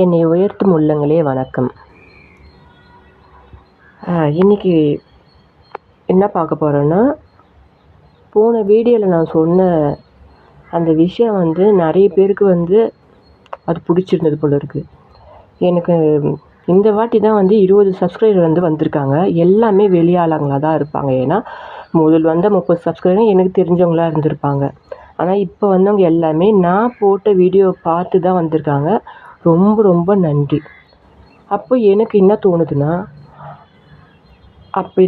என்னை உயர்த்தும் உள்ளங்களே வணக்கம். இன்றைக்கி என்ன பார்க்க போகிறோன்னா போன வீடியோவில் நான் சொன்ன அந்த விஷயம் வந்து நிறைய பேருக்கு வந்து அது பிடிச்சிருந்தது போல் இருக்குது எனக்கு இந்த வாட்டி தான் வந்து இருபது சப்ஸ்கிரைபர் வந்து வந்திருக்காங்க. எல்லாமே வெளியாளங்களாக தான் இருப்பாங்க. ஏன்னா முதல் வந்த முப்பது சப்ஸ்கிரைபர் எனக்கு தெரிஞ்சவங்களா இருந்திருப்பாங்க. ஆனால் இப்போ வந்தவங்க எல்லாமே நான் போட்ட வீடியோ பார்த்து தான் வந்திருக்காங்க. ரொம்ப ரொம்ப நன்றி. அப்போ எனக்கு என்ன தோணுதுன்னா அப்போ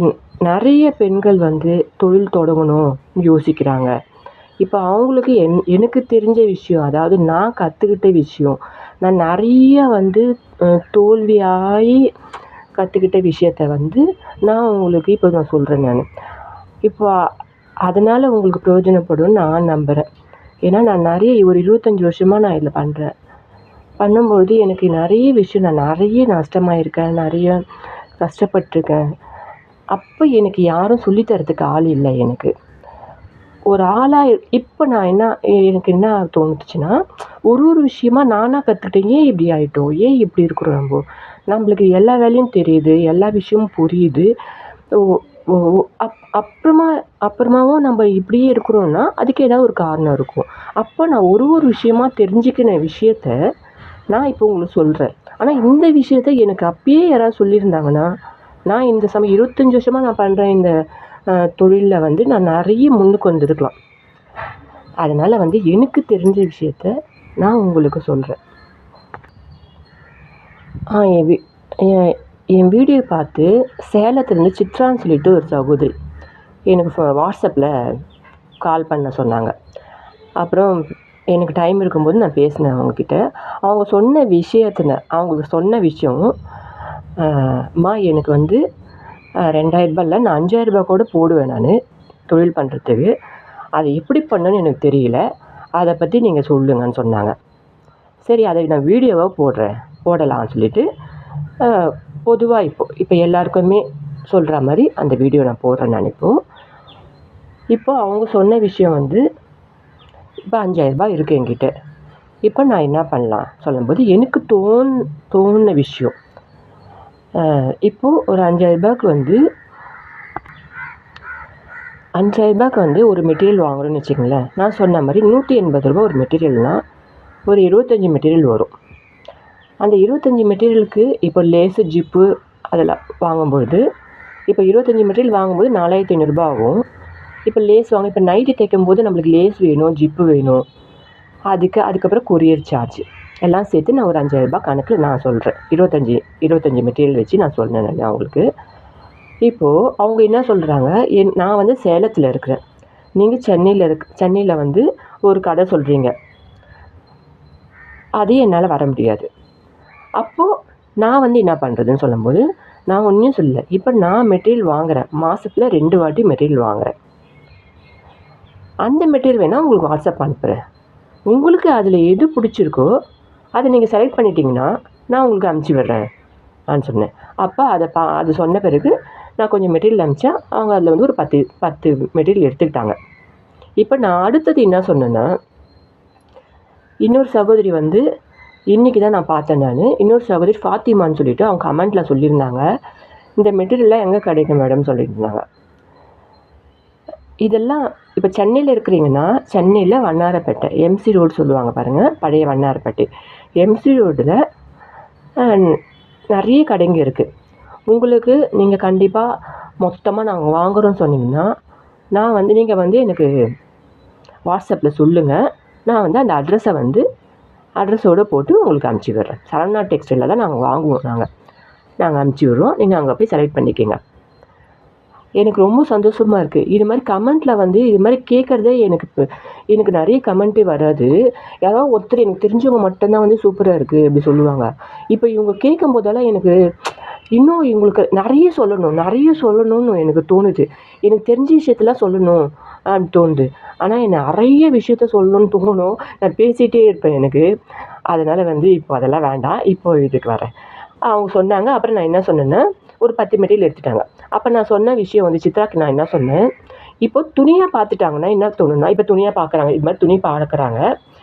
நிறைய பெண்கள் வந்து தொழில் தொடங்கணும் யோசிக்கிறாங்க. இப்போ அவங்களுக்கு என் எனக்கு தெரிஞ்ச விஷயம் அதாவது நான் கற்றுக்கிட்ட விஷயம் நான் நிறைய வந்து தோல்வியாகி கற்றுக்கிட்ட விஷயத்த வந்து நான் உங்களுக்கு இப்போ நான் சொல்கிறேன் நான். இப்போ அதனால் உங்களுக்கு பிரயோஜனப்படும்னு நான் நம்புகிறேன் ஏன்னா நான் நிறைய ஒரு இருபத்தஞ்சி வருஷமாக நான் இதில் பண்ணுறேன் பண்ணும்பொழுது எனக்கு நிறைய விஷயம் நான் நிறைய நஷ்டமாயிருக்கேன் நிறைய கஷ்டப்பட்டிருக்கேன். அப்போ எனக்கு யாரும் சொல்லித்தரதுக்கு ஆள் இல்லை எனக்கு. ஒரு ஆளாக இப்போ நான் என்ன எனக்கு என்ன தோணுச்சுன்னா ஒரு ஒரு விஷயமா நானாக கற்றுக்கிட்டேன் ஏன் இப்படி ஆகிட்டோம் ஏன் இப்படி இருக்கிறோம் நம்ம? நம்மளுக்கு எல்லா வேலையும் தெரியுது எல்லா விஷயமும் புரியுது. அப் அப்புறமா அப்புறமாவும் நம்ம இப்படியே இருக்கிறோன்னா அதுக்கு ஏதாவது ஒரு காரணம் இருக்கும். அப்போ நான் ஒரு ஒரு விஷயமா தெரிஞ்சுக்கின விஷயத்த நான் இப்போ உங்களுக்கு சொல்கிறேன் ஆனால் இந்த விஷயத்த எனக்கு அப்பயே யாராவது சொல்லியிருந்தாங்கன்னா நான் இந்த சமயம் இருபத்தஞ்சி வருஷமாக நான் பண்ணுற இந்த தொழிலில் வந்து நான் நிறைய முன்னுக்கு வந்திருக்கலாம். அதனால் வந்து எனக்கு தெரிஞ்ச விஷயத்த நான் உங்களுக்கு சொல்கிறேன் என் வீ என் என் வீடியோ பார்த்து சேலத்துலேருந்து சித்ரான்னு சொல்லிட்டு ஒரு சகோதரி எனக்கு வாட்ஸ்அப்பில் கால் பண்ண சொன்னாங்க. அப்புறம் எனக்கு டைம் இருக்கும்போது நான் பேசினேன் அவங்கக்கிட்ட அவங்க சொன்ன விஷயத்தில் அவங்க சொன்ன விஷயம் அம்மா எனக்கு வந்து ரெண்டாயிரரூபா இல்லை நான் அஞ்சாயிரரூபா கூட போடுவேன் நான் தொழில் பண்ணுறதுக்கு அதை எப்படி பண்ணணும்னு எனக்கு தெரியல. அதை பற்றி நீங்கள் சொல்லுங்கன்னு சொன்னாங்க. சரி அதை நான் வீடியோவாக போடுறேன். போடலாம்னு சொல்லிவிட்டு பொதுவாக இப்போ இப்போ எல்லாருக்குமே சொல்கிற மாதிரி அந்த வீடியோ நான் போடுறேன் நான் இப்போது அவங்க சொன்ன விஷயம் வந்து இப்போ அஞ்சாயிரரூபா இருக்குது என்கிட்ட. இப்போ நான் என்ன பண்ணலாம்? சொல்லும்போது எனக்கு தோன் தோணுன விஷயம். இப்போது ஒரு அஞ்சாயிரரூபாய்க்கு வந்து அஞ்சாயிரரூபாய்க்கு வந்து ஒரு மெட்டீரியல் வாங்குகிறோன்னு வச்சுக்கங்களேன். நான் சொன்ன மாதிரி நூற்றி எண்பது ரூபா ஒரு மெட்டீரியல்னால் ஒரு இருபத்தஞ்சி மெட்டீரியல் வரும். அந்த இருபத்தஞ்சி மெட்டீரியலுக்கு இப்போ லேஸு ஜிப்பு அதெல்லாம் வாங்கும்பொழுது இப்போ இருபத்தஞ்சி மெட்டீரியல் வாங்கும்போது நாலாயிரத்தி ஐநூறுரூபா ஆகும். இப்போ லேஸ் வாங்க இப்போ நைட்டி தைக்கும்போது நம்மளுக்கு லேஸ் வேணும் ஜிப்பு வேணும். அதுக்கு அதுக்கப்புறம் கொரியர் சார்ஜ் எல்லாம் சேர்த்து நான் ஒரு அஞ்சாயிரரூபா கணக்கில் நான் சொல்கிறேன் இருபத்தஞ்சி இருபத்தஞ்சி மெட்டீரியல் வச்சு நான் சொன்னேன் நான் அவங்களுக்கு இப்போது அவங்க என்ன சொல்கிறாங்க என் நான் வந்து சேலத்தில் இருக்கிறேன். நீங்கள் சென்னையில் இருக் சென்னையில் வந்து ஒரு கடை சொல்கிறீங்க அது என்னால் வர முடியாது. அப்போது நான் வந்து என்ன பண்ணுறதுன்னு சொல்லும்போது நான் ஒன்றும் சொல்லலை. இப்போ நான் மெட்டீரியல் வாங்குகிறேன் மாதத்தில் ரெண்டு வாட்டி மெட்டீரியல் வாங்குகிறேன் அந்த மெட்டீரியல் வேணால் உங்களுக்கு வாட்ஸ்அப் அனுப்புகிறேன் உங்களுக்கு அதில் எது பிடிச்சிருக்கோ அதை நீங்கள் செலக்ட் பண்ணிட்டீங்கன்னா நான் உங்களுக்கு அனுப்பிச்சி விடுறேன். நான் சொன்னேன். அப்போ அதை பா அது சொன்ன பிறகு நான் கொஞ்சம் மெட்டீரியல் அனுப்பிச்சேன் அவங்க அதில் வந்து ஒரு பத்து பத்து மெட்டீரியல் எடுத்துக்கிட்டாங்க. இப்போ நான் அடுத்தது என்ன சொன்னேன்னா இன்னொரு சகோதரி வந்து இன்றைக்கி தான் நான் பார்த்தேன் நான். இன்னொரு சகோதரி ஃபாத்திமான்னு சொல்லிவிட்டு அவங்க கமெண்ட்டில் சொல்லியிருந்தாங்க. இந்த மெட்டீரியல்லாம் எங்கே கிடைக்கும் மேடம் சொல்லியிருந்தாங்க இதெல்லாம் இப்போ சென்னையில் இருக்கிறீங்கன்னா சென்னையில் வண்ணாரப்பேட்டை எம்சி ரோடு சொல்லுவாங்க பாருங்கள் பழைய வண்ணாரப்பேட்டை. எம்சி ரோடில் நிறைய கடைங்க இருக்குது உங்களுக்கு நீங்கள் கண்டிப்பாக மொத்தமாக நாங்கள் வாங்குகிறோன்னு சொன்னீங்கன்னா நான் வந்து நீங்கள் வந்து எனக்கு வாட்ஸ்அப்பில் சொல்லுங்கள் நான் வந்து அந்த அட்ரஸை வந்து அட்ரஸோடு போட்டு உங்களுக்கு அனுப்பிச்சி விடுறேன். சரவணா டெக்ஸ்டைலில் தான் நாங்கள் வாங்குவோம் நாங்கள் நாங்கள் அனுப்பிச்சி விடுறோம். நீங்கள் அங்கே போய் செலக்ட் பண்ணிக்கோங்க. எனக்கு ரொம்ப சந்தோஷமாக இருக்குது இது மாதிரி கமெண்ட்டில் வந்து இது மாதிரி கேட்குறதே எனக்கு எனக்கு நிறைய கமெண்ட்டே வராது. யாராவது ஒருத்தர் எனக்கு தெரிஞ்சவங்க மட்டும்தான் வந்து சூப்பராக இருக்குது அப்படி சொல்லுவாங்க. இப்போ இவங்க கேட்கும் போதெல்லாம் எனக்கு இன்னும் இவங்களுக்கு நிறைய சொல்லணும் நிறைய சொல்லணும்னு எனக்கு தோணுது. எனக்கு தெரிஞ்ச விஷயத்தெல்லாம் சொல்லணும் அப்படி தோணுது. ஆனால் நிறைய விஷயத்த சொல்லணும்னு தோணும். நான் பேசிகிட்டே இருப்பேன் எனக்கு. அதனால் வந்து இப்போ அதெல்லாம் வேண்டாம். இப்போ இதுக்கு வரேன். அவங்க சொன்னாங்க. அப்புறம் நான் என்ன சொன்னேன்னா ஒரு பத்து மெட்டீரியல் எடுத்துட்டாங்க. அப்போ நான் சொன்ன விஷயம் வந்து சித்ராக்கு நான் என்ன சொன்னேன்? இப்போ துணியாக பார்த்துட்டாங்கன்னா என்ன தோணுன்னா இப்போ துணியாக பார்க்குறாங்க இது மாதிரி துணி பார்க்குறாங்க.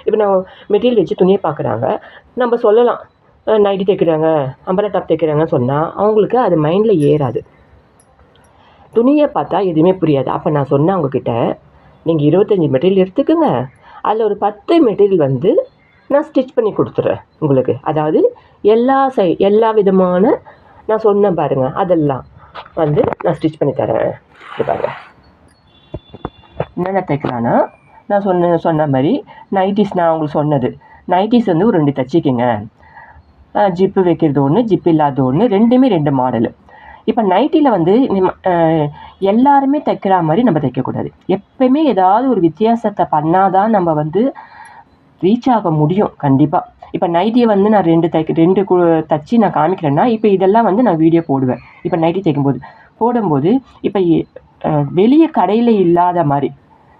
இப்போ நான் மெட்டீரியல் வச்சு துணியை பார்க்குறாங்க. நம்ம சொல்லலாம் நைட்டி தைக்கிறாங்க அம்பரா டாப் தைக்கிறாங்கன்னு சொன்னால் அவங்களுக்கு அது மைண்டில் ஏறாது. துணியை பார்த்தா எதுவுமே புரியாது. அப்போ நான் சொன்னேன் அவங்கக்கிட்ட நீங்கள் இருபத்தஞ்சி மெட்டீரியல் எடுத்துக்கோங்க. அதில் ஒரு பத்து மெட்டீரியல் வந்து நான் ஸ்டிச் பண்ணி கொடுத்துட்றேன் உங்களுக்கு. அதாவது எல்லா சை எல்லா விதமான நான் சொன்னேன் பாருங்கள் அதெல்லாம் வந்து நான் ஸ்டிச் பண்ணி தரேன். இது பாருங்க. என்னென்ன தைக்கலான்னா நான் சொன்ன சொன்ன மாதிரி நைட்டிஸ் நான் உங்களுக்கு சொன்னது. நைட்டிஸ் வந்து ஒரு ரெண்டு தைச்சிக்கோங்க. ஜிப்பு வைக்கிறது ஒன்று ஜிப்பு இல்லாத ஒன்று ரெண்டுமே ரெண்டு மாடலு இப்போ நைட்டியில் வந்து எல்லாருமே தைக்கிற மாதிரி நம்ம தைக்கக்கூடாது எப்பயுமே ஏதாவது ஒரு வித்தியாசத்தை பண்ணாதான் நம்ம வந்து ரீச் ஆக முடியும் கண்டிப்பாக இப்போ நைட்டியை வந்து நான் ரெண்டு தைக்க ரெண்டு கு தச்சு நான் காமிக்கிறேன்னா இப்போ இதெல்லாம் வந்து நான் வீடியோ போடுவேன். இப்போ நைட்டி தைக்கும்போது. போடும்போது இப்போ வெளியே கடையில் இல்லாத மாதிரி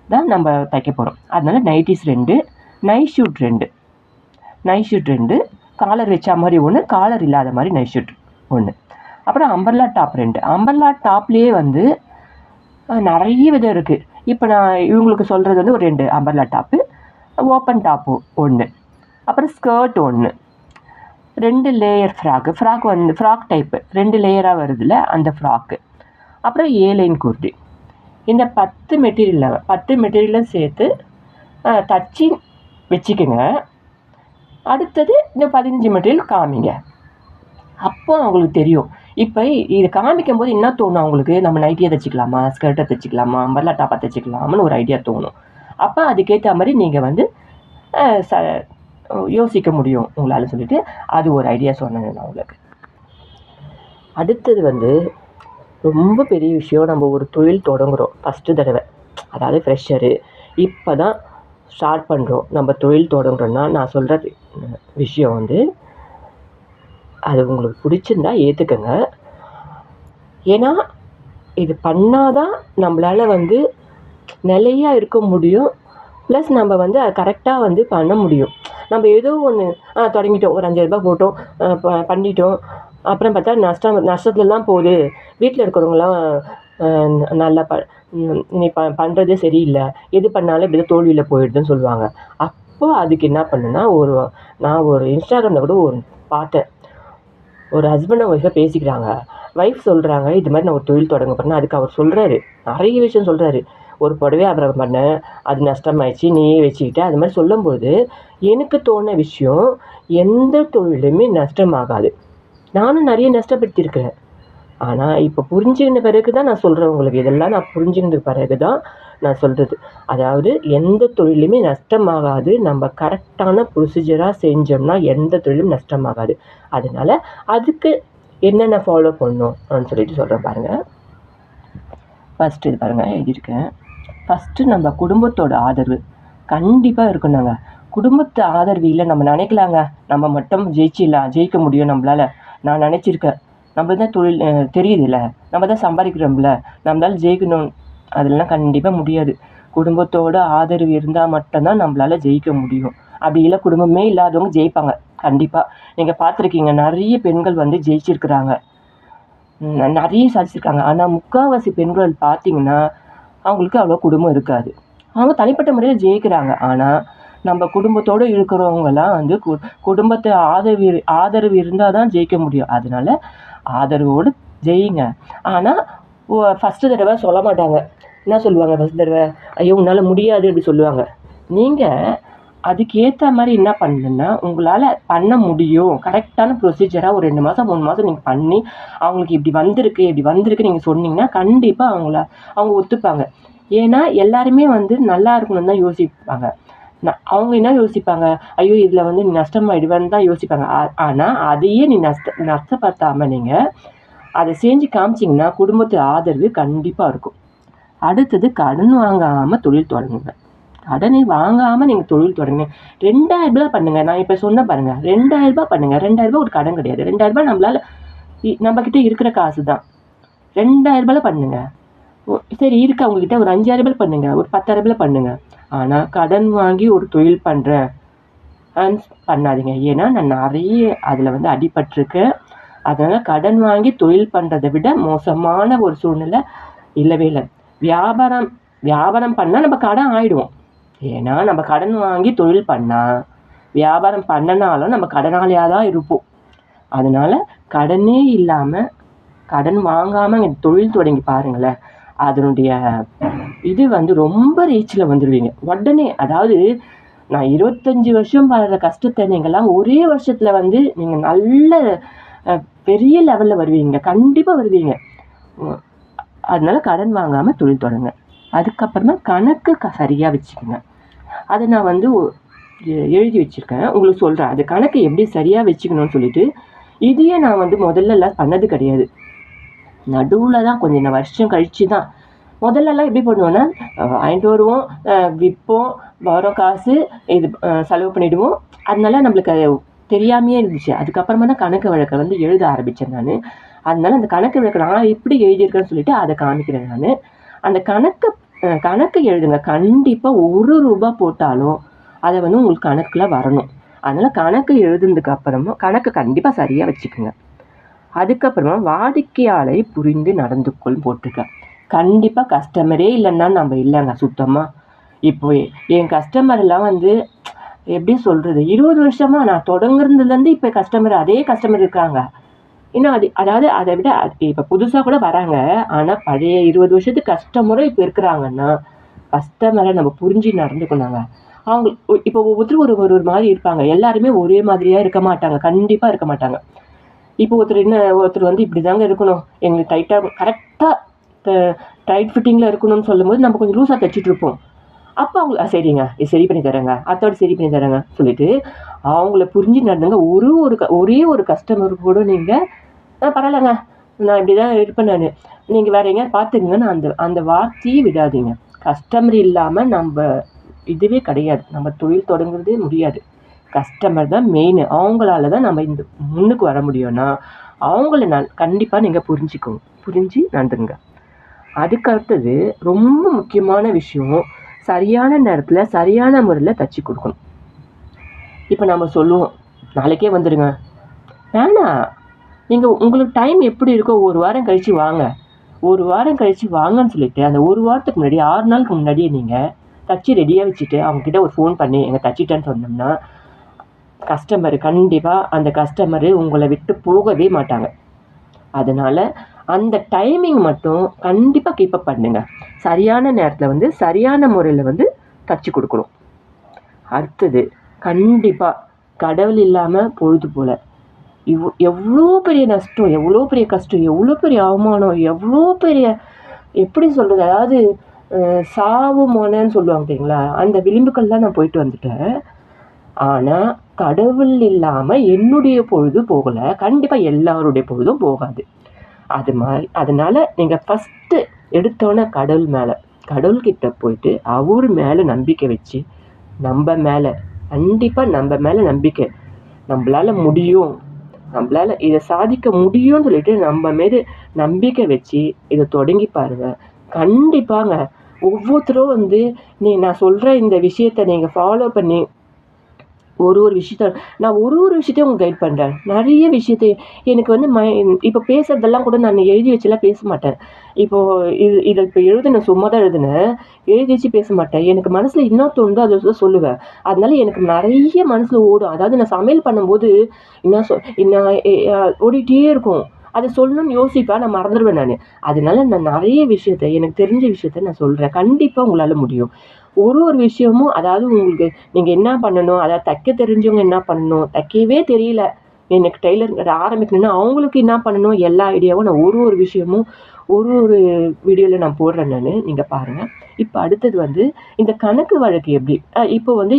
தான் நம்ம தைக்க போகிறோம் அதனால நைட்டிஸ் ரெண்டு நைட் ஷூட் ரெண்டு. நைட் ஷூட் ரெண்டு காலர் வச்ச மாதிரி ஒன்று காலர் இல்லாத மாதிரி நைட் ஷூட் ஒன்று அப்புறம் அம்பர்லா டாப் ரெண்டு. அம்பர்லா டாப்லேயே வந்து நிறைய விதம் இருக்குது இப்போ நான் இவங்களுக்கு சொல்கிறது வந்து ஒரு ரெண்டு அம்பர்லா டாப்பு ஓப்பன் டாப்பு ஒன்று அப்புறம் ஸ்கர்ட் ஒன்று ரெண்டு லேயர் ஃப்ராக்கு ஃப்ராக் வந்து ஃப்ராக் டைப்பு ரெண்டு லேயராக வருதுல்ல அந்த ஃப்ராக்கு அப்புறம் ஏலைன் குர்தி இந்த பத்து மெட்டீரியலில் பத்து மெட்டீரியலும் சேர்த்து தச்சு வச்சுக்கோங்க. அடுத்தது இந்த பதினஞ்சு மெட்டீரியல் காமிங்க. அப்போ அவங்களுக்கு தெரியும். இப்போ இது காமிக்கும் போது என்ன தோணும் அவங்களுக்கு நம்ம நைட்டியை தைச்சிக்கலாமா? ஸ்கர்ட்டை தைச்சிக்கலாமா? அம்பர்லா டாப்பா தைச்சிக்கலாமான்னு ஒரு ஐடியா தோணும். அப்போ அதுக்கேற்ற மாதிரி நீங்கள் வந்து ச யோசிக்க முடியும் உங்களால் சொல்லிட்டு. அது ஒரு ஐடியா சொன்னேன் நான் உங்களுக்கு. அடுத்தது வந்து ரொம்ப பெரிய விஷயம் நம்ம ஒரு தொழில் தொடங்குறோம். ஃபஸ்ட்டு தடவை. அதாவது ஃப்ரெஷரு இப்போ தான் ஸ்டார்ட் பண்ணுறோம் நம்ம தொழில் தொடங்குறோன்னா நான் சொல்கிற விஷயம் வந்து அது உங்களுக்கு பிடிச்சிருந்தா ஏற்றுக்கங்க ஏன்னா இது பண்ணாதான் நம்மளால் வந்து நிலையாக இருக்க முடியும். ப்ளஸ் நம்ம வந்து அதை கரெக்டாக வந்து பண்ண முடியும். நம்ம ஏதோ ஒன்று ஆ தொடங்கிட்டோம். ஒரு அஞ்சாயிரரூபா போட்டோம். பண்ணிட்டோம். அப்புறம் பார்த்தா நஷ்டம் நஷ்டத்துல தான் போகுது வீட்டில் இருக்கிறவங்களாம் நல்லா ப நீ ப பண்ணுறதே சரியில்லை. எது பண்ணாலும் இப்படி தான் தோல்வியில் போயிடுதுன்னு சொல்லுவாங்க. அப்போது அதுக்கு என்ன பண்ணுன்னா ஒரு நான் ஒரு இன்ஸ்டாகிராமில் கூட ஒரு பார்த்தேன். ஒரு ஹஸ்பண்ட் ஒய்ஃபாக பேசிக்கிறாங்க. ஒய்ஃப் சொல்கிறாங்க இது மாதிரி நான் ஒரு தொழில் தொடங்க போகிறேன் அதுக்கு அவர் சொல்கிறாரு நிறைய விஷயம் சொல்கிறாரு ஒரு புடவை அப்புறம் பண்ணேன் அது நஷ்டமாயிடுச்சு நீயே வச்சுக்கிட்ட. அது மாதிரி சொல்லும்போது எனக்கு தோண விஷயம் எந்த தொழிலுமே நஷ்டமாகாது. நானும் நிறைய நஷ்டப்படுத்தியிருக்கிறேன். ஆனால் இப்போ புரிஞ்சுக்கின பிறகு தான் நான் சொல்கிறேன் உங்களுக்கு. இதெல்லாம் நான் புரிஞ்சுக்கின பிறகு தான் நான் சொல்கிறது அதாவது எந்த தொழிலுமே நஷ்டமாகாது. நம்ம கரெக்டான ப்ரொசீஜராக செஞ்சோம்னா எந்த தொழிலும் நஷ்டமாகாது. அதனால அதுக்கு என்னென்ன ஃபாலோ பண்ணணும் அப்படின்னு சொல்லிட்டு சொல்கிறேன் பாருங்கள் ஃபஸ்ட்டு இது பாருங்கள் எழுதியிருக்கேன். ஃபஸ்ட்டு நம்ம குடும்பத்தோட ஆதரவு. கண்டிப்பாக இருக்கணுங்க. குடும்பத்து ஆதரவு இல்லை நம்ம நினைக்கலாங்க. நம்ம மட்டும் ஜெயிச்சிடலாம் ஜெயிக்க முடியும் நம்மளால். நான் நினச்சிருக்கேன். நம்ம தான் தொழில் தெரியுதுல்ல. நம்ம தான் சம்பாதிக்கிறோம்ல. நம்மளால் ஜெயிக்கணும். அதெல்லாம் கண்டிப்பாக முடியாது. குடும்பத்தோட ஆதரவு இருந்தால் மட்டும்தான் நம்மளால் ஜெயிக்க முடியும். அப்படி இல்லை குடும்பமே இல்லாதவங்க ஜெயிப்பாங்க. கண்டிப்பாக நீங்கள் பார்த்துருக்கீங்க நிறைய பெண்கள் வந்து ஜெயிச்சிருக்கிறாங்க. நிறைய சாதிச்சிருக்காங்க. ஆனால் முக்கால்வாசி பெண்கள் பார்த்தீங்கன்னா அவங்களுக்கு அவ்வளோ குடும்பம் இருக்காது. அவங்க தனிப்பட்ட முறையில் ஜெயிக்கிறாங்க. ஆனால் நம்ம குடும்பத்தோடு இருக்கிறவங்கலாம் வந்து கு குடும்பத்தை ஆதரவு ஆதரவு இருந்தால் தான் ஜெயிக்க முடியும். அதனால ஆதரவோடு ஜெயிங்க. ஆனால் ஃபஸ்ட்டு தடவை சொல்ல மாட்டாங்க. என்ன சொல்லுவாங்க ஃபஸ்ட் தடவை? ஐயோ உன்னால் முடியாது அப்படி சொல்லுவாங்க. நீங்கள் அதுக்கு ஏற்ற மாதிரி என்ன பண்ணணுன்னா உங்களால் பண்ண முடியும். கரெக்டான ப்ரொசீஜராக ஒரு ரெண்டு மாதம் மூணு மாதம் நீங்கள் பண்ணி அவங்களுக்கு இப்படி வந்திருக்கு இப்படி வந்திருக்கு நீங்கள் சொன்னீங்கன்னா கண்டிப்பாக அவங்கள அவங்க ஒத்துப்பாங்க. ஏன்னா எல்லாருமே வந்து நல்லா இருக்கணும்னு தான் யோசிப்பாங்க. நான் அவங்க என்ன யோசிப்பாங்க? ஐயோ இதில் வந்து நீ நஷ்டமாயிடுவேன்னு தான் யோசிப்பாங்க. ஆனால் அதையே நீ நஷ்ட நஷ்டப்படுத்தாமல் நீங்கள் அதை செஞ்சு காமிச்சிங்கன்னா குடும்பத்து ஆதரவு கண்டிப்பாக இருக்கும். அடுத்தது கடன் வாங்காமல் தொழில் தொடங்குங்க. கடனை வாங்காமல் நீங்கள் தொழில் தொடங்குங்க ரெண்டாயிரம் ரூபாய் பண்ணுங்கள் நான் இப்போ சொன்ன பாருங்கள் ரெண்டாயிரம் ரூபாய் பண்ணுங்கள் ரெண்டாயிரம் ரூபாய் ஒரு கடன் கிடையாது. ரெண்டாயிரம் ரூபாய் நம்மளால் இ- நம்மக்கிட்ட இருக்கிற காசு தான் ரெண்டாயிரம் ரூபாயில் ஓ- சரி இருக்கு அவங்கக்கிட்ட ஒரு அஞ்சாயிரம் ரூபாய் ஒரு பத்தாயிரம் ரூபாய் ஆனால் கடன் வாங்கி ஒரு தொழில் பண்ணுறேன் பண்ணாதீங்க. ஏன்னா நான் நிறைய அதில் வந்து அடிபட்டிருக்கேன். அதனால் கடன் வாங்கி தொழில் பண்ணுறதை விட மோசமான ஒரு சூழ்நிலை இல்லவே இல்லை. வியாபாரம் வியாபாரம் பண்ணால் நம்ம கடன் ஆகிடுவோம் ஏன்னா நம்ம கடன் வாங்கி தொழில் பண்ணால் வியாபாரம் பண்ணனாலும் நம்ம கடனாளியாக தான் இருப்போம். அதனால் கடனே இல்லாமல் கடன் வாங்காமல் தொழில் தொடங்கி பாருங்களேன். அதனுடைய இது வந்து ரொம்ப ரீச்சில் வந்துடுவீங்க உடனே அதாவது நான் இருபத்தஞ்சி வருஷம் படுற கஷ்டத்தை நீங்கள்லாம் ஒரே வருஷத்தில் வந்து நீங்கள் நல்ல பெரிய லெவலில் வருவீங்க. கண்டிப்பாக வருவீங்க. அதனால் கடன் வாங்காமல் தொழில் தொடங்க. அதுக்கப்புறமா கணக்கு க சரியாக வச்சுக்கோங்க. அதை நான் வந்து எழுதி வச்சுருக்கேன். உங்களுக்கு சொல்கிறேன் அது கணக்கு எப்படி சரியாக வச்சுக்கணும்னு சொல்லிட்டு இதையே நான் வந்து முதல்லலாம் பண்ணது கிடையாது. நடுவில் தான் கொஞ்சம் நான் வருஷம் கழிச்சு தான். முதல்லலாம் எப்படி பண்ணுவோன்னா வாங்கிட்டு வருவோம் விற்போம் வரோம் காசு இது செலவு பண்ணிவிடுவோம் அதனால நம்மளுக்கு அது தெரியாமையே இருந்துச்சு. அதுக்கப்புறமா தான் கணக்கு வழக்கை வந்து எழுத ஆரம்பித்தேன் நான். அதனால அந்த கணக்கு வழக்கை நான் எப்படி எழுதியிருக்கேன்னு சொல்லிட்டு அதை காமிக்கிறேன் நான். அந்த கணக்கை கணக்கு எழுதுங்க. கண்டிப்பாக ஒரு ரூபா போட்டாலும் அதை வந்து உங்களுக்கு கணக்கில் வரணும். அதனால் கணக்கு எழுதுனதுக்கு அப்புறமா கணக்கு கண்டிப்பாக சரியாக வச்சுக்கோங்க. அதுக்கப்புறமா வாடிக்கையாளரை புரிந்து நடந்து கொள் போட்டிருக்கேன் கண்டிப்பாக கஸ்டமரே இல்லைன்னா நம்ம இல்லைங்க சுத்தமாக இப்போ என் கஸ்டமர்லாம் வந்து எப்படி சொல்கிறது இருபது வருஷமாக நான் தொடங்குறதுலேருந்து இப்போ கஸ்டமர் அதே கஸ்டமர் இருக்காங்க. இன்னும் அது அதாவது அதை விட இப்போ புதுசாக கூட வராங்க. ஆனால் பழைய இருபது வருஷத்துக்கு கஸ்டமரும் இப்போ இருக்கிறாங்கன்னா கஸ்டமரை நம்ம புரிஞ்சு நடந்துக்கணுங்க. அவங்க இப்போ ஒவ்வொருத்தரும் ஒரு ஒரு ஒரு மாதிரி இருப்பாங்க. எல்லாருமே ஒரே மாதிரியாக இருக்க மாட்டாங்க. கண்டிப்பாக இருக்க மாட்டாங்க. இப்போ ஒருத்தர் என்ன ஒருத்தர் வந்து இப்படி தாங்க இருக்கணும் எங்களுக்கு டைட்டாக கரெக்டாக டைட் ஃபிட்டிங்கில் இருக்கணும்னு சொல்லும்போது நம்ம கொஞ்சம் லூஸாக தைச்சிட்டு இருப்போம். அப்போ அவங்க சரிங்க. இது சரி பண்ணி தரேங்க. அத்தோடு சரி பண்ணி தரேங்க. சொல்லிட்டு அவங்கள புரிஞ்சு நடந்துங்க. ஒரு ஒரு க- ஒரே ஒரு கஸ்டமர் கூட நீங்கள் பரவாயில்லங்க. நான் இப்படி தான் இருப்பேன் நான். நீங்கள் வேறு எங்கேயாவது பார்த்துக்குங்கன்னு அந்த அந்த வார்த்தையே விடாதீங்க. கஸ்டமர் இல்லாமல் நம்ம இதுவே கிடையாது. நம்ம தொழில் தொடங்குறதே முடியாது. கஸ்டமர் தான் மெயின் அவங்களால தான் நம்ம இந்த முன்னுக்கு வர முடியும்னா அவங்கள நான் கண்டிப்பாக நீங்கள் புரிஞ்சுக்கோங்க. புரிஞ்சு நடந்துங்க அதுக்கு அடுத்தது ரொம்ப முக்கியமான விஷயம் சரியான நேரத்தில் சரியான முறையில் தச்சு கொடுக்கணும். இப்போ நம்ம சொல்லுவோம். நாளைக்கே வந்துடுங்க வேணாம். நீங்கள் உங்களுக்கு டைம் எப்படி இருக்கோ ஒரு வாரம் கழித்து வாங்க. ஒரு வாரம் கழித்து வாங்கன்னு சொல்லிட்டு அந்த ஒரு வாரத்துக்கு முன்னாடி ஆறு நாளுக்கு முன்னாடியே நீங்கள் தச்சு ரெடியாக வச்சுட்டு அவங்கக்கிட்ட ஒரு ஃபோன் பண்ணி எங்கள் தச்சிட்டேன்னு சொன்னோம்னா கஸ்டமர் கண்டிப்பாக அந்த கஸ்டமரு உங்களை விட்டு போகவே மாட்டாங்க. அதனால் அந்த டைமிங் மட்டும் கண்டிப்பாக கீப் அப் சரியான நேரத்தில் வந்து சரியான முறையில் வந்து தச்சு கொடுக்கணும். அடுத்தது கண்டிப்பாக கடவுள் இல்லாமல் பொழுது போல். இவ் எவ்வளோ பெரிய நஷ்டம் எவ்வளோ பெரிய கஷ்டம் எவ்வளோ பெரிய அவமானம் எவ்வளோ பெரிய எப்படி சொல்கிறது அதாவது சாவு மொனன்னு சொல்லுவாங்க தெரியுங்களா? அந்த விளிம்புக்கள்லாம் நான் போயிட்டு வந்துட்டேன். ஆனால் கடவுள் இல்லாமல் என்னுடைய பொழுது போகலை. கண்டிப்பாக எல்லாருடைய பொழுதும் போகாது. அது மாதிரி அதனால் நீங்கள் ஃபஸ்ட்டு எடுத்தோன்னே கடவுள் மேலே கடவுள்கிட்ட போயிட்டு அவர் மேலே நம்பிக்கை வச்சு நம்ம மேலே கண்டிப்பாக நம்ம மேலே நம்பிக்கை நம்மளால முடியும். நம்மளால இதை சாதிக்க முடியும்னு சொல்லிட்டு நம்ம மீது நம்பிக்கை வச்சு இதை தொடங்கி பாருங்கள் கண்டிப்பாங்க. ஒவ்வொருத்தரும் வந்து நீ நான் சொல்கிற இந்த விஷயத்தை நீங்கள் ஃபாலோ பண்ணி ஒரு ஒரு விஷயத்த நான் ஒரு ஒரு விஷயத்தையும் உங்களுக்கு கைட் பண்ணுறேன் நிறைய விஷயத்தை எனக்கு வந்து ம இப்போ பேசுகிறதெல்லாம் கூட நான் எழுதி வச்சுலாம் பேச மாட்டேன். இப்போது இது இதை இப்போ எழுதுனேன் சும்மா தான் எழுதுனேன் எழுதி வச்சு பேச மாட்டேன். எனக்கு மனசில் என்ன தோணுதோ அதை தான் சொல்லுவேன். அதனால எனக்கு நிறைய மனசில் ஓடும். அதாவது நான் சமையல் பண்ணும்போது என்ன சொ என்ன ஓடிட்டே இருக்கும். அதை சொல்லணும்னு யோசிப்பேன். நான் மறந்துடுவேன் நான். அதனால நான் நிறைய விஷயத்த எனக்கு தெரிஞ்ச விஷயத்த நான் சொல்கிறேன் கண்டிப்பாக உங்களால் முடியும். ஒரு ஒரு விஷயமும் அதாவது உங்களுக்கு நீங்கள் என்ன பண்ணணும் அதாவது தைக்க தெரிஞ்சவங்க என்ன பண்ணணும் தைக்கவே தெரியல. எனக்கு டெய்லர் ஆரம்பிக்கணும்னா அவங்களுக்கு என்ன பண்ணணும் எல்லா ஐடியாவும் நான் ஒரு ஒரு விஷயமும் ஒரு ஒரு வீடியோவில் நான் போடுறேன் நான். நீங்கள் பாருங்கள் இப்போ அடுத்தது வந்து இந்த கணக்கு வழக்கு எப்படி? இப்போ வந்து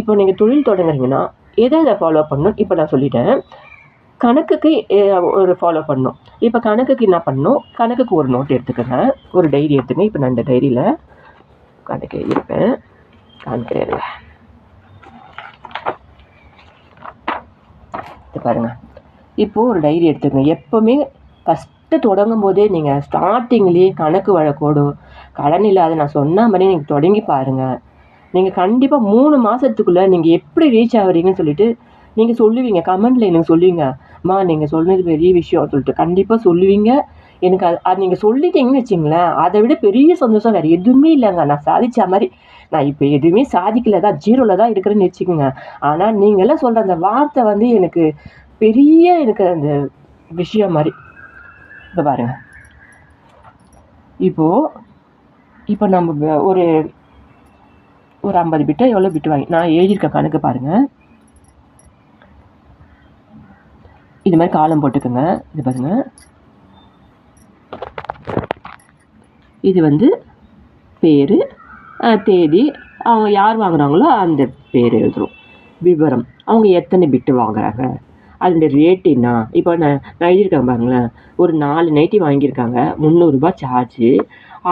இப்போ நீங்கள் தொழில் தொடங்குறீங்கன்னா எதை எதை ஃபாலோ பண்ணணும்? இப்போ நான் சொல்லிட்டேன். கணக்குக்கு ஒரு ஃபாலோ பண்ணணும். இப்போ கணக்குக்கு என்ன பண்ணணும்? கணக்குக்கு ஒரு நோட் எடுத்துக்கோங்க. ஒரு டைரி எடுத்துங்க இப்போ நான் இந்த டைரியில் கணக்கு இருப்பேன். காமிக்கிறேன் இது பாருங்க. இப்போது ஒரு டைரி எடுத்துக்கங்க. எப்போவுமே ஃபஸ்ட்டு தொடங்கும் போதே நீங்கள் ஸ்டார்டிங்லேயே கணக்கு வழக்கோடு கடன் இல்லாத நான் சொன்ன மாதிரி நீங்கள் தொடங்கி பாருங்கள் நீங்கள் கண்டிப்பாக மூணு மாதத்துக்குள்ளே நீங்கள் எப்படி ரீச் ஆகுறீங்கன்னு சொல்லிட்டு நீங்கள் சொல்லுவீங்க. கமெண்ட்ல எனக்கு சொல்லுவீங்க. அம்மா நீங்கள் சொன்னது பெரிய விஷயம் சொல்லிட்டு. கண்டிப்பாக சொல்லுவீங்க. எனக்கு அது அது நீங்கள் சொல்லிட்டீங்கன்னு வச்சுங்களேன் அதை விட பெரிய சந்தோஷம் வேறு எதுவுமே இல்லைங்க. நான் சாதித்த மாதிரி நான் இப்போ எதுவுமே சாதிக்கல தான் ஜீரோவில் தான் இருக்கிறேன்னு வச்சுக்கோங்க. ஆனால் நீங்களாம் சொல்கிற அந்த வார்த்தை வந்து எனக்கு பெரிய எனக்கு அந்த விஷயம் மாதிரி. இப்போ பாருங்க. இப்போது இப்போ நம்ம ஒரு ஒரு ஐம்பது பிட்டை எவ்வளோ பிட்டு வாங்கி நான் எழுதியிருக்க கணக்கு பாருங்கள் இது மாதிரி காலம் போட்டுக்கோங்க. இது பாருங்கள் இது வந்து பேர் தேதி அவங்க யார் வாங்குகிறாங்களோ அந்த பேர் எழுதுறோம். விவரம். அவங்க எத்தனை பிட்டு வாங்குறாங்க? அதோட ரேட் என்ன? இப்போ நான் நான் எழுதியிருக்கேன் பாருங்களேன். ஒரு நாலு நைட்டி வாங்கியிருக்காங்க. முந்நூறுரூபா சார்ஜு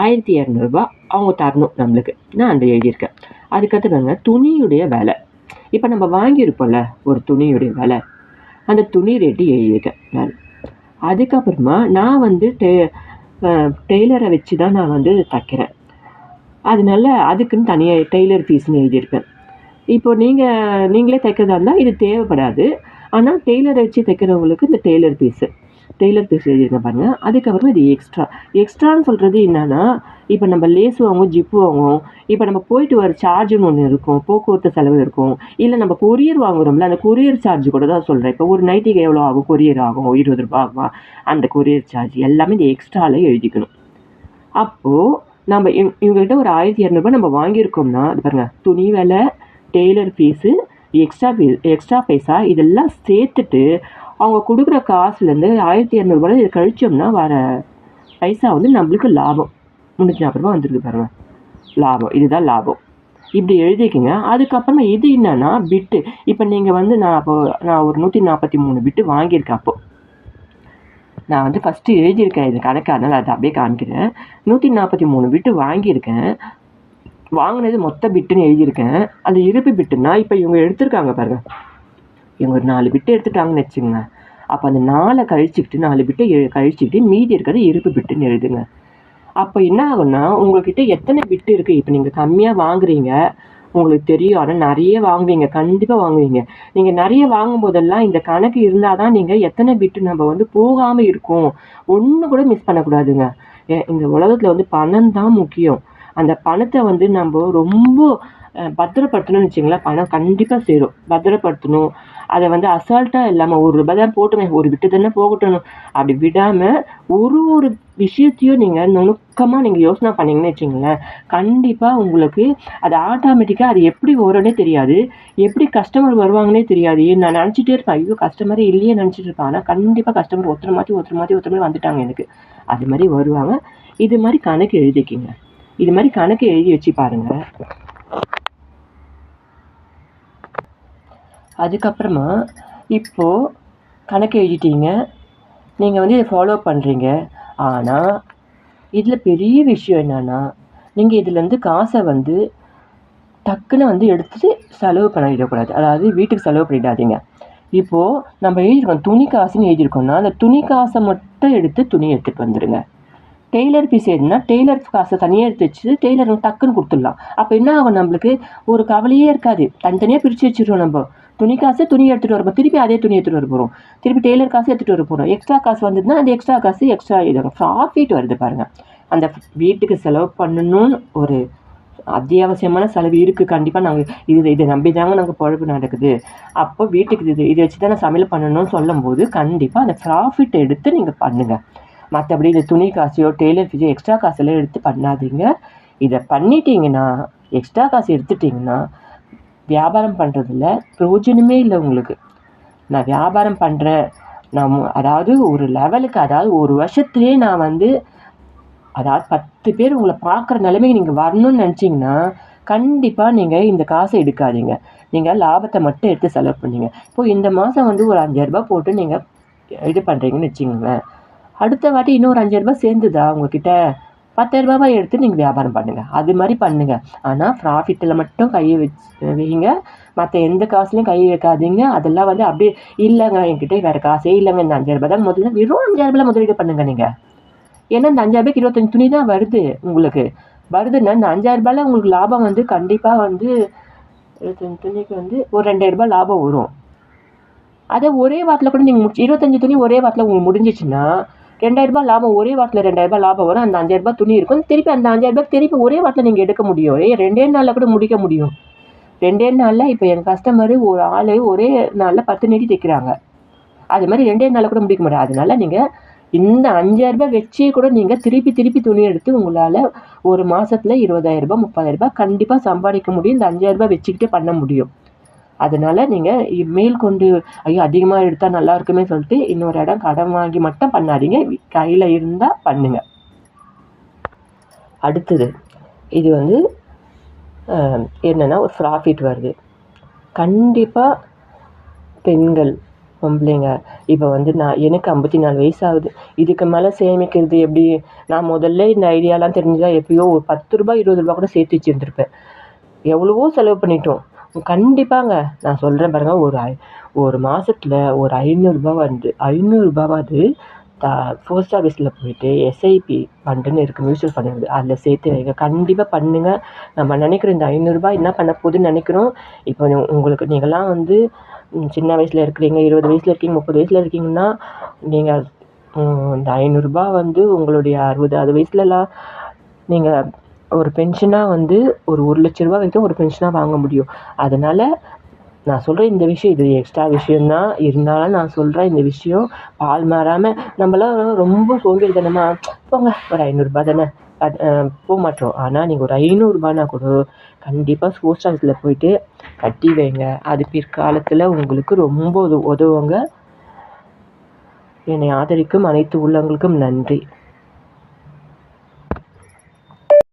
ஆயிரத்தி இரநூறுபா அவங்க தரணும் நம்மளுக்கு. நான் அந்த எழுதியிருக்கேன். அதுக்கடுத்து பாருங்க துணியுடைய விலை. இப்போ நம்ம வாங்கியிருப்போம்ல ஒரு துணியுடைய விலை. அந்த துணி ரேட்டு எழுதியிருக்கேன் நான். அதுக்கப்புறமா நான் வந்து டே டெய்லரை வச்சு தான் நான் வந்து தைக்கிறேன். அதனால அதுக்குன்னு தனியாக டெய்லர் ஃபீஸ்னு எழுதியிருப்பேன். இப்போ நீங்கள் நீங்களே தைக்கிறதா இருந்தால் இது தேவைப்படாது. ஆனால் டெய்லரை வச்சு தைக்கிறவங்களுக்கு இந்த டெய்லர் ஃபீஸு. டெய்லர் பீஸ் எழுதியிருக்க பாருங்கள் அதுக்கப்புறம் இது எக்ஸ்ட்ரா எக்ஸ்ட்ரான்னு சொல்கிறது என்னென்னா இப்போ நம்ம லேஸ் வாங்குவோம் ஜிப்பு வாங்குவோம். இப்போ நம்ம போயிட்டு வர சார்ஜுன்னு ஒன்று இருக்கும் போக்குவரத்து செலவு இருக்கும். இல்லை நம்ம கொரியர் வாங்குறோம்ல அந்த கொரியர் சார்ஜ் கூட தான் சொல்கிறேன் இப்போ ஒரு நைட்டுக்கு எவ்வளோ ஆகும்? கொரியர் ஆகும்? இருபது ரூபா ஆகுமா? அந்த கொரியர் சார்ஜ் எல்லாமே இந்த எக்ஸ்ட்ராவில் எழுதிக்கணும். அப்போது நம்ம இவ- இவங்ககிட்ட ஒரு ஆயிரத்தி இரநூறுபா நம்ம வாங்கியிருக்கோம்னா அது பாருங்கள் துணி விலை tailor fees extra fee extra பைசா இதெல்லாம் சேர்த்துட்டு அவங்க கொடுக்குற காசுலேருந்து ஆயிரத்தி இரநூறுபா இதை கழிச்சோம்னா வர பைசா வந்து நம்மளுக்கு லாபம். முந்நூற்றி நாற்பது ரூபா வந்துருக்கு பாருங்க. லாபம். இதுதான் லாபம். இப்படி எழுதிக்கங்க. அதுக்கப்புறமா இது என்னன்னா பிட்டு. இப்போ நீங்கள் வந்து நான் அப்போ நான் ஒரு நூற்றி நாற்பத்தி மூணு பிட்டு வாங்கியிருக்கேன் அப்போது நான் வந்து ஃபஸ்ட்டு எழுதியிருக்கேன் இது கணக்கு அதனால் அதை அப்படியே காமிக்கிறேன். நூற்றி நாற்பத்தி மூணு பிட்டு வாங்கியிருக்கேன். வாங்கினது மொத்த பிட்டுன்னு எழுதியிருக்கேன். அது இருப்பு பிட்டுன்னா இப்போ இவங்க எடுத்திருக்காங்க பாருங்கள் இவங்க ஒரு நாலு பிட்டு எடுத்துட்டாங்கன்னு வச்சுங்க அப்போ அந்த நாலை கழிச்சுக்கிட்டு நாலு பிட்டை கழிச்சுக்கிட்டு மீதி இருக்கிறத இருப்பு பிட்டுன்னு எழுதுங்க. அப்போ என்ன ஆகும்னா உங்கள்கிட்ட எத்தனை பிட்டு இருக்குது இப்போ நீங்கள் கம்மியாக வாங்குறீங்க. உங்களுக்கு தெரியும். ஆனால் நிறைய வாங்குவீங்க. கண்டிப்பாக வாங்குவீங்க. நீங்கள் நிறைய வாங்கும் போதெல்லாம் இந்த கணக்கு இருந்தால் தான் நீங்கள் எத்தனை பிட்டு நம்ம வந்து போகாமல் இருக்கும். ஒன்று கூட மிஸ் பண்ணக்கூடாதுங்க. ஏ- இந்த உலகத்தில் வந்து பணம் தான் முக்கியம். அந்த பணத்தை வந்து நம்ம ரொம்ப பத்திரப்படுத்தணும்னு வச்சுங்களேன் பணம் கண்டிப்பாக சேரும். பத்திரப்படுத்தணும். அதை வந்து அசால்ட்டாக இல்லாமல் ஒரு ரூபாய் தான் போட்டுமே ஒரு விட்டு தானே போகட்டும். அப்படி விடாமல் ஒரு ஒரு விஷயத்தையும் நீங்கள் நுணுக்கமாக நீங்கள் யோசனை பண்ணீங்கன்னு வச்சிங்களேன் கண்டிப்பாக உங்களுக்கு அது ஆட்டோமேட்டிக்காக அது எப்படி வரும்னே தெரியாது. எப்படி கஸ்டமர் வருவாங்கன்னே தெரியாது. நான் நினச்சிட்டே இருப்பேன் ஐயோ கஸ்டமரே இல்லையே நினச்சிட்டு இருப்பேன். ஆனால் கண்டிப்பாக கஸ்டமர் ஒருத்தர் மாற்றி ஒருத்தர் மாற்றி ஒருத்தர் மாதிரி வந்துட்டாங்க எனக்கு. அது மாதிரி வருவாங்க. இது மாதிரி கணக்கு எழுதிக்கிங்க. இது மாதிரி கணக்கு எழுதி வச்சு பாருங்கள் அதுக்கப்புறமா இப்போது கணக்கு எழுதிட்டீங்க. நீங்கள் வந்து இதை ஃபாலோ பண்ணுறீங்க ஆனால் இதில் பெரிய விஷயம் என்னன்னா நீங்கள் இதுலேருந்து காசை வந்து டக்குன்னு வந்து எடுத்துகிட்டு செலவு பண்ணிடக்கூடாது அதாவது வீட்டுக்கு செலவு பண்ணிடாதீங்க. இப்போது நம்ம எழுதியிருக்கோம் துணி காசுன்னு எழுதியிருக்கோம்னா அந்த துணி காசை மட்டும் எடுத்து துணி எடுத்துகிட்டு வந்துடுங்க டெய்லர் பீஸ் எதுனா டெய்லர் காசை தனியாக எடுத்து வச்சு டெய்லர் டக்குன்னு கொடுத்துடலாம். அப்போ என்ன ஆகும் நம்மளுக்கு? ஒரு கவலையே இருக்காது. தனித்தனியாக பிரித்து வச்சுருவோம் நம்ம. துணி காசு துணி எடுத்துகிட்டு வரப்போ திருப்பி அதே துணி எடுத்துகிட்டு வர போகிறோம் திருப்பி டெய்லர் காசு எடுத்துகிட்டு வர போகிறோம் எக்ஸ்ட்ரா காசு வந்ததுன்னா அந்த எக்ஸ்ட்ரா காசு எக்ஸ்ட்ரா இது ப்ராஃபிட் வருது பாருங்கள் அந்த வீட்டுக்கு செலவு பண்ணணும்னு ஒரு அத்தியாவசியமான செலவு இருக்குது கண்டிப்பாக நாங்கள் இது இதை நம்பி தாங்க நாங்கள் பொழப்பு நடக்குது. அப்போ வீட்டுக்கு இது இதை வச்சு தான் சமையல் பண்ணணும்னு சொல்லும்போது கண்டிப்பாக அந்த ப்ராஃபிட் எடுத்து நீங்கள் பண்ணுங்கள் மற்றபடி இந்த துணி காசையோ டெய்லர் ஃபீஸோ எக்ஸ்ட்ரா காசெல்லாம் எடுத்து பண்ணாதீங்க. இதை பண்ணிட்டீங்கன்னா எக்ஸ்ட்ரா காசு எடுத்துட்டிங்கன்னா வியாபாரம் பண்ணுறதுல பிரயோஜனமே இல்லை உங்களுக்கு. நான் வியாபாரம் பண்ணுறேன் நான் மு- அதாவது ஒரு லெவலுக்கு அதாவது ஒரு வருஷத்துலேயே நான் வந்து அதாவது பத்து பேர் உங்களை பார்க்குற நிலைமைக்கு நீங்கள் வரணும்னு நினச்சிங்கன்னா கண்டிப்பாக நீங்கள் இந்த காசை எடுக்காதீங்க. நீங்கள் லாபத்தை மட்டும் எடுத்து செலவு பண்ணீங்க. இப்போது இந்த மாதம் வந்து ஒரு அஞ்சாயிரரூபா போட்டு நீங்கள் இது பண்ணுறீங்கன்னு வச்சுங்களேன் அடுத்த வாட்டி இன்னொரு அஞ்சாயிரரூபா சேர்ந்துதா உங்ககிட்ட? பத்தாயிரரூபாவை எடுத்து நீங்கள் வியாபாரம் பண்ணுங்கள் அது மாதிரி பண்ணுங்கள் ஆனால் ப்ராஃபிட்டில் மட்டும் கையை வச்சு வைங்க. மற்ற எந்த காசுலையும் கை வைக்காதீங்க. அதெல்லாம் வந்து அப்படியே இல்லைங்க என்கிட்ட வேறு காசே இல்லைங்க. இந்த அஞ்சாயிரரூபா தான் முதல்ல வெறும் அஞ்சாயிரரூபாயில் முதலீடு பண்ணுங்கள் நீங்கள் ஏன்னா இந்த அஞ்சாயிரம் இருபத்தஞ்சி துணி தான் வருது உங்களுக்கு. வருதுன்னா இந்த அஞ்சாயிரரூபாயில் உங்களுக்கு லாபம் வந்து கண்டிப்பாக வந்து இருபத்தஞ்சி துணிக்கு வந்து ஒரு ரெண்டாயிரம் ரூபாய் லாபம் வரும். அதை ஒரே வாரத்தில் கூட நீங்கள் முடிச்சு இருபத்தஞ்சி துணி ஒரே வாரத்தில் உங்களுக்கு முடிஞ்சிச்சுன்னா ரெண்டாயிரம் ரூபாய் லாபம் ஒரே வாரத்தில் ரெண்டாயிரம் ரூபாய் லாபம் வரும். அந்த அஞ்சாயிரம் துணி இருக்கும். திருப்பி அந்த அஞ்சாயிரம் ரூபாய் திருப்பி ஒரே வாரத்தில் நீங்கள் எடுக்க முடியும். ஏ ரெண்டே நாளில் கூட முடிக்க முடியும். ரெண்டே நாளில் இப்போ என் கஸ்டமர் ஒரு ஆள் ஒரே நாளில் பத்து நெடி தைக்கிறாங்க. அது மாதிரி ரெண்டே நாளில் கூட முடிக்க முடியாது. அதனால நீங்கள் இந்த அஞ்சாயிரரூபா வச்சே கூட நீங்கள் திருப்பி திருப்பி துணி எடுத்து உங்களால் ஒரு மாதத்தில் இருபதாயிரரூபா முப்பதாயிரரூபா கண்டிப்பாக சம்பாதிக்க முடியும். இந்த அஞ்சாயிரரூபா வச்சுக்கிட்டே பண்ண முடியும். அதனால நீங்கள் மேல் கொண்டு ஐயோ அதிகமாக எடுத்தால் நல்லா இருக்குமே சொல்லிட்டு இன்னொரு இடம் கடன் வாங்கி மட்டும் பண்ணாதீங்க. கையில் இருந்தால் பண்ணுங்க. அடுத்தது இது வந்து என்னென்னா ஒரு ப்ராஃபிட் வருது. கண்டிப்பாக பெண்கள் பொம்பளைங்க இப்போ வந்து நான் எனக்கு ஐம்பத்தி நாலு வயசு ஆகுது இதுக்கு மேலே சேமிக்கிறது எப்படி? நான் முதல்ல இந்த ஐடியாலாம் தெரிஞ்சுதான் எப்பயோ ஒரு பத்து ரூபாய் இருபது ரூபா கூட சேர்த்து வச்சுருந்துருப்பேன். எவ்வளவோ செலவு பண்ணிட்டோம். கண்டிப்பாங்க. நான் சொல்கிறேன் பாருங்கள் ஒரு ஐ ஒரு மாதத்துல ஒரு ஐநூறுரூபா வந்து ஐநூறுரூபாவாவது த போஸ்ட் ஆஃபீஸில் போயிட்டு எஸ்ஐபி ஃபண்டுன்னு இருக்குது மியூச்சுவல் ஃபண்ட் இருக்குது அதில் சேர்த்து வைங்க. கண்டிப்பாக பண்ணுங்கள் நம்ம நினைக்கிற இந்த ஐநூறுரூபா என்ன பண்ண போகுதுன்னு நினைக்கிறோம். இப்போ உங்களுக்கு நீங்கள்லாம் வந்து சின்ன வயசில் இருக்கிறீங்க இருபது வயசில் இருக்கீங்க முப்பது வயசில் இருக்கீங்கன்னா நீங்கள் இந்த ஐநூறுரூபா வந்து உங்களுடைய அறுபது அது வயசுலலாம் நீங்கள் ஒரு பென்ஷனாக வந்து ஒரு ஒரு லட்ச ரூபா வரைக்கும் ஒரு பென்ஷனாக வாங்க முடியும். அதனால் நான் சொல்கிற இந்த விஷயம் இது எக்ஸ்ட்ரா விஷயந்தான் இருந்தாலும் நான் சொல்கிறேன் இந்த விஷயம் பால் மாறாமல் நம்மளாம் ரொம்ப சோம்பேறித்தனமாக போங்க ஒரு ஐநூறுரூபா தானே. போக மாட்டோம். ஆனால் நீங்கள் ஒரு ஐநூறுரூபானா கூட கண்டிப்பாக போஸ்ட் ஆஃபீஸில் போயிட்டு கட்டி வைங்க. அது பிற்காலத்தில் உங்களுக்கு ரொம்ப உத உதவுங்க. என்னை ஆதரிக்கும் அனைத்து உள்ளவங்களுக்கும் நன்றி.